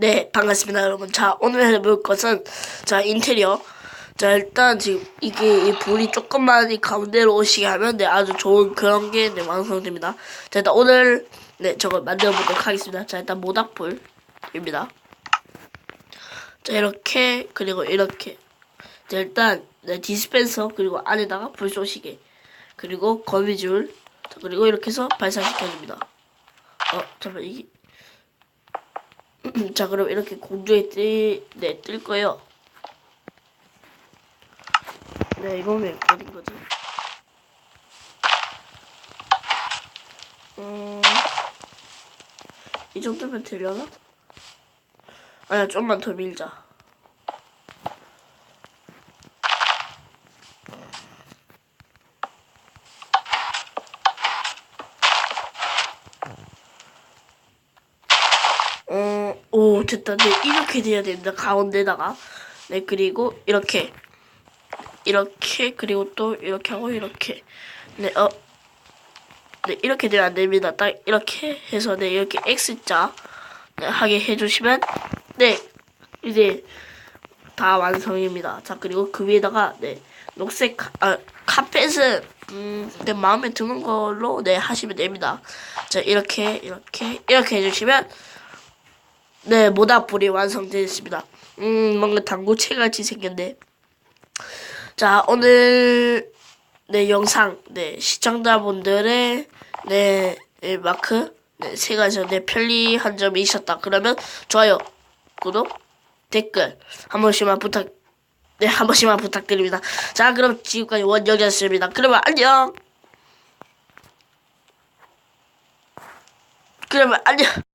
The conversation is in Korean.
네, 반갑습니다, 여러분. 자, 오늘 해볼 것은, 자, 인테리어. 자, 일단 지금 이게 이 불이 조금만 이 가운데로 오시게 하면, 네, 아주 좋은 그런 게, 네, 완성됩니다. 자, 일단 오늘, 네, 저걸 만들어 보도록 하겠습니다. 자, 일단 모닥불입니다. 자, 이렇게, 그리고 이렇게. 자, 일단, 네, 디스펜서, 그리고 안에다가 불 쏘시게. 그리고 거미줄. 자, 그리고 이렇게 해서 발사시켜줍니다. 어, 잠깐만, 이게. 자 그럼 이렇게 공중에 뜰, 네, 뜰 거예요. 네, 이거면 어딘 거지? 음, 이 정도면 되려나? 아니야, 좀만 더 밀자. 어, 오, 됐다. 네, 이렇게 돼야 됩니다. 가운데다가. 네, 그리고 이렇게. 이렇게, 그리고 또 이렇게 하고 이렇게. 네, 어. 네, 이렇게 되면 안 됩니다. 딱 이렇게 해서, 네, 이렇게 X자 네, 하게 해주시면, 네, 이제 다 완성입니다. 자, 그리고 그 위에다가, 네, 녹색, 카, 아, 카펫은, 음, 내 마음에 드는 걸로, 네, 하시면 됩니다. 자, 이렇게, 이렇게, 이렇게 해주시면, 네, 모닥불이 완성되었습니다. 음, 뭔가 당구채 같이 생겼네. 자, 오늘, 네, 영상, 네, 시청자분들의, 네, 네, 마크, 네, 세 가지, 네, 편리한 점이 있었다. 그러면, 좋아요, 구독, 댓글, 한 번씩만 부탁, 네, 한 번씩만 부탁드립니다. 자, 그럼 지금까지 원영이었습니다. 그러면 안녕! 그러면 안녕!